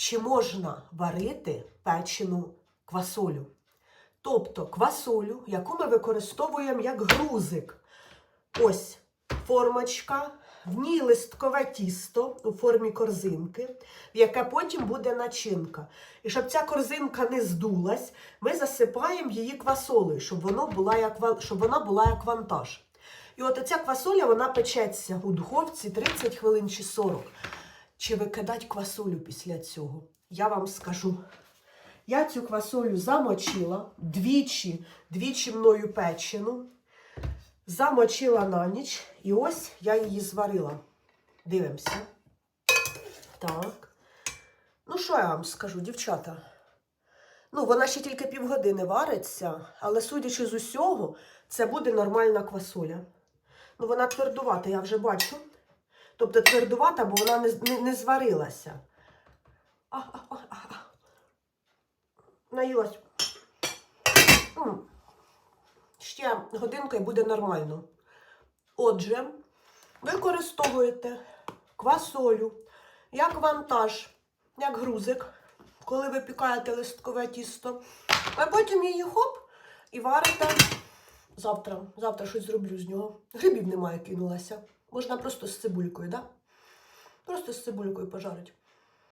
чи можна варити печену квасолю. Тобто квасолю, яку ми використовуємо як грузик. Ось формочка, в ній листкове тісто у формі корзинки, в яке потім буде начинка. І щоб ця корзинка не здулась, ми засипаємо її квасолею, щоб, воно була як, щоб вона була як вантаж. І от ця квасоля вона печеться у духовці 30 хвилин чи 40. Чи викидать квасолю після цього? Я вам скажу. Я цю квасолю замочила двічі, двічі мною печену, замочила на ніч, і ось я її зварила. Дивимося. Так. Ну, що я вам скажу, дівчата? Ну, вона ще тільки півгодини вариться, але судячи з усього, це буде нормальна квасоля. Ну, вона твердувата, я вже бачу. Тобто твердувата, бо вона не, не, не зварилася. А, а, а, а. Наїлась. М. Ще годинка і буде нормально. Отже, використовуєте квасолю як вантаж, як грузик, коли ви пікаєте листкове тісто, а потім її хоп і варите завтра. Завтра щось зроблю з нього. Грибів немає, кинулася. Можна просто з цибулькою, да? Просто з цибулькою пожарити.